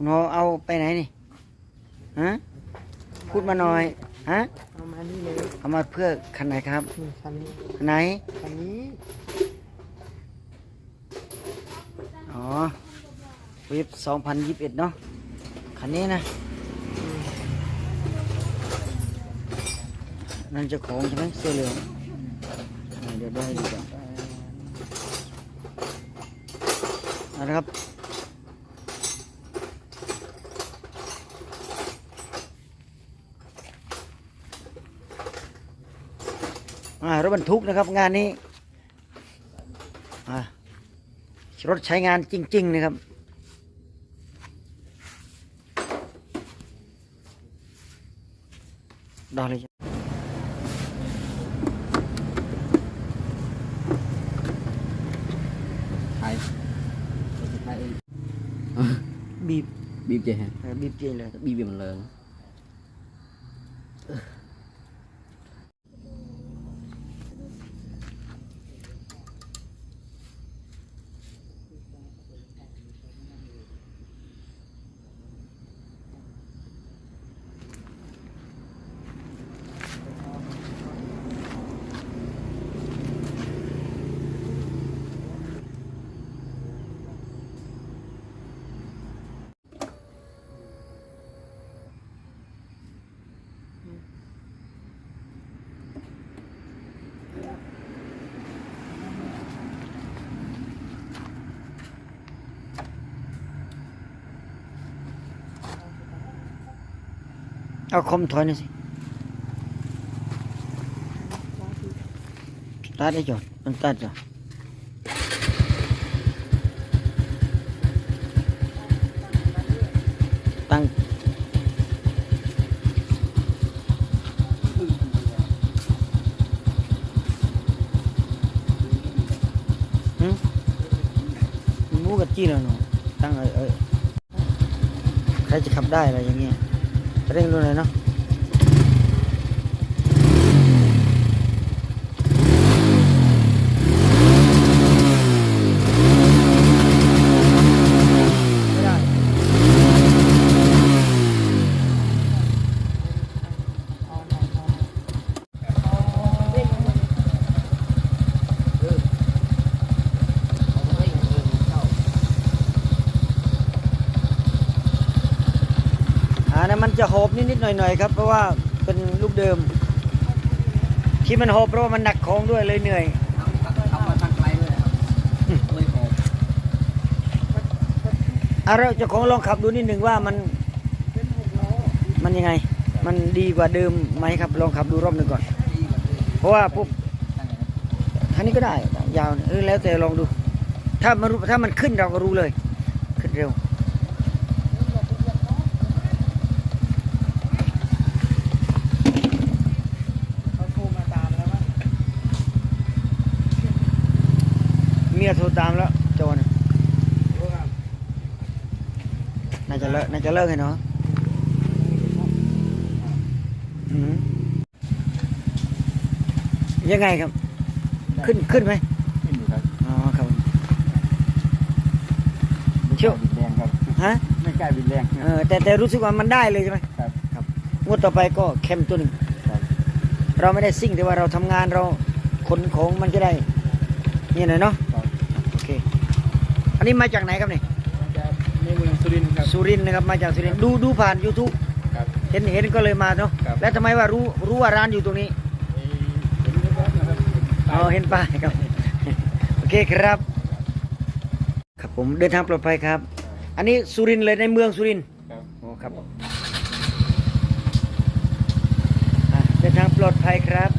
คุณโอเอาไปไหนนี่ฮะพูดมาหน่อยฮะเอามานี่เลยเอามาเพื่อคันไหนครับนี่คันนี้คันไหนคันนี้อ๋อเว็บสองพันยี่สิบเอ็ดเนาะคันนี้นะอืมนั่นเจ้าของใช่ไหมเสื้อเหลืองอ่าเดี๋ยวได้ดีกว่าเอาละครับ รถบรรทุกนะครับงานนี้อ่ารถใช้งานจริง ๆ นะครับดอเลยจ้ะไทยไทยบีบ บีบเจฮะเออบีบเจเลย บีบมันเลิง เอาคมถอยหน่อยสิตัดได้จอดมันตัดจ้ะตั้งหึหมูกับจี้แล้วเนาะตั้งเอ้ยเอ้ยใครจะขับได้อะไรอย่างเงี้ย เร่งดูหน่อยเนาะไม่ได้อ่า นะมันจะโหบนิดๆหน่อยๆครับ เพราะว่าเป็นลูกเดิม ที่มันโหบเพราะว่ามันหนักของด้วยเลยเหนื่อยทำมาเลยครับเลยหอะเราจะของลองขับดูนิดหนึ่งว่ามันมันยังไง มันดีกว่าเดิมไหมครับ ลองขับดูรอบหนึ่งก่อน เพราะว่าปุ๊บท่านี้ก็ได้ยาวเออแล้วแต่ลองดู ถ้ามันถ้ามันขึ้นเราก็รู้เลย ขึ้นเร็ว เขาโทรมาตามแล้วว่า เมียโทรตามแล้วโจรโทรมาน่าจะเลิกน่าจะเลิกให้เนาะอืมยังไงครับ ขึ้นขึ้นไหมขึ้นอยู่ครับอ๋อครับเชี่ยวบินแรงครับฮะไม่กล้าบินแรงเออแต่แต่รู้สึกว่ามันได้เลยใช่ไหมครับครับงวดต่อไปก็เข้มตัวหนึ่งครับเราไม่ได้ซิ่งแต่ว่าเราทำงานเราขนของมันจะได้นี่หน่อยเนาะครับโอเค อันนี้มาจากไหนครับนี่จากในเมืองสุรินทร์ครับ สุรินทร์นะครับมาจากสุรินทร์ดูดูผ่าน YouTube ครับ เห็นเห็นก็เลยมาเนาะครับ แล้วทำไมว่ารู้รู้ว่าร้านอยู่ตรงนี้เอ่อเห็นรถนะครับอ๋อเห็นป้ายครับ โอเคครับ ครับผมเดินทางปลอดภัยครับ อันนี้สุรินทร์เลยในเมืองสุรินทร์ ครับ โอ้ครับอะเดินทางปลอดภัยครับ